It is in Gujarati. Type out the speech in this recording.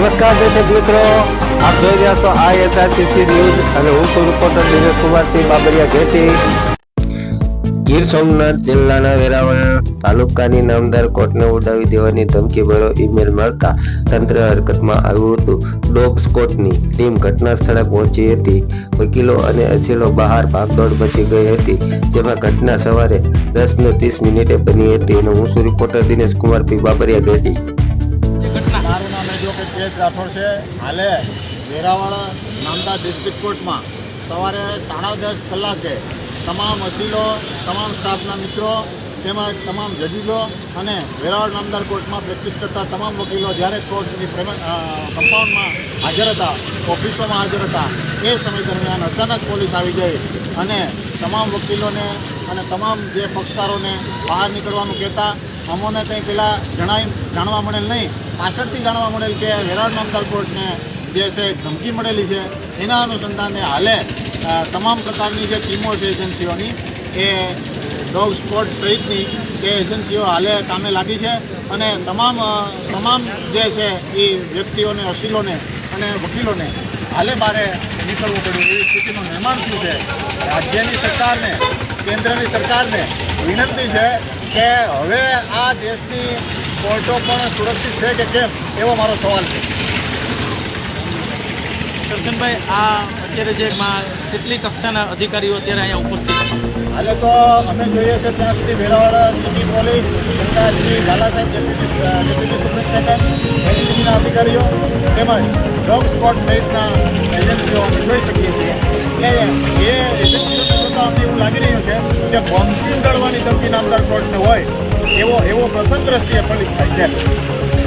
નમસ્કાર દર્શક મિત્રો, આપ જોઈ રહ્યા છો આ એસઆરટીસી ન્યૂઝ અને હું છું રિપોર્ટર દિનેશ કુમારસિંહ બાબરિયા ઘેટી. ગીર સોમનાથ જિલ્લાના વેરાવળ તાલુકાની નામદાર કોર્ટને ઉડાવી દેવાની ધમકી ભર્યો ઈમેલ મળતા તંત્ર હરકતમાં આવ્યું હતું. ડોગ સ્કોટની ટીમ ઘટના સ્થળે પહોંચી હતી. વકીલો અને અસીલો બહાર ભાગદોડ મચી ગઈ હતી, જેમાં ઘટના સવારે દસ ને ત્રીસ મિનિટે બની હતી અને હું શું રિપોર્ટર દિનેશ કુમાર પી બાબરિયા મારું નામ જો કે રાઠોડ છે. હાલે વેરાવળ નામદાર ડિસ્ટ્રિક્ટ કોર્ટમાં સવારે સાડા દસ કલાકે તમામ વસીલો તમામ સ્ટાફના મિત્રો, તેમજ તમામ જજીલો અને વેરાવળ નામદાર કોર્ટમાં પ્રેક્ટિસ કરતા તમામ વકીલો જ્યારે કોર્ટની કમ્પાઉન્ડમાં હાજર હતા, ઓફિસોમાં હાજર હતા, એ સમય દરમિયાન અચાનક પોલીસ આવી ગઈ અને તમામ વકીલોને અને તમામ જે પક્ષકારોને બહાર નીકળવાનું કહેતા અમોને કંઈ પેલા જણાવી જાણવા મળેલ નહીં. પાછળથી જાણવા મળેલ કે વેરાળ નામદાર કોર્ટને જે છે ધમકી મળેલી છે. એના અનુસંધાને હાલે તમામ પ્રકારની જે ટીમો છે એજન્સીઓની, એ ડોગ સ્પોટ સહિતની એ એજન્સીઓ હાલે કામે લાગી છે અને તમામ તમામ જે છે એ વ્યક્તિઓને, અસીલોને અને વકીલોને હાલે બારે નીકળવું પડ્યું. એવી સ્થિતિનું નિર્માણ થયું છે. રાજ્યની સરકારને, કેન્દ્રની સરકારને વિનંતી છે કે હવે આ દેશની કોર્ટો પણ સુરક્ષિત છે કે કેમ? એવો મારો સવાલ છે. દર્શનભાઈ આ અત્યારે જે માં કેટલી કક્ષાના અધિકારીઓ અત્યારે અહીંયા ઉપસ્થિત છે? હાલે તો અમે જોઈએ છે ત્યાં સુધી વેરાવાળા સિટી પોલીસ સરકાર શ્રી લાલા સાહેબ ડેપ્યુટી અ, ડેપ્યુટી સુપ્રિન્ટેન્ડન્ટ એલસીબીના અધિકારીઓ તેમજ ડોગ સ્પોટ સહિતના એજન્સીઓ અમે જોઈ શકીએ છીએ. એટલે એ એજન્સીઓને જોતાં અમને એવું લાગી રહ્યું છે કે બોમ્બિંગ દળવાની ધમકી નામદાર કોર્ટને હોય એવો એવો પ્રથમ દ્રષ્ટિએ ફલિત થાય. છે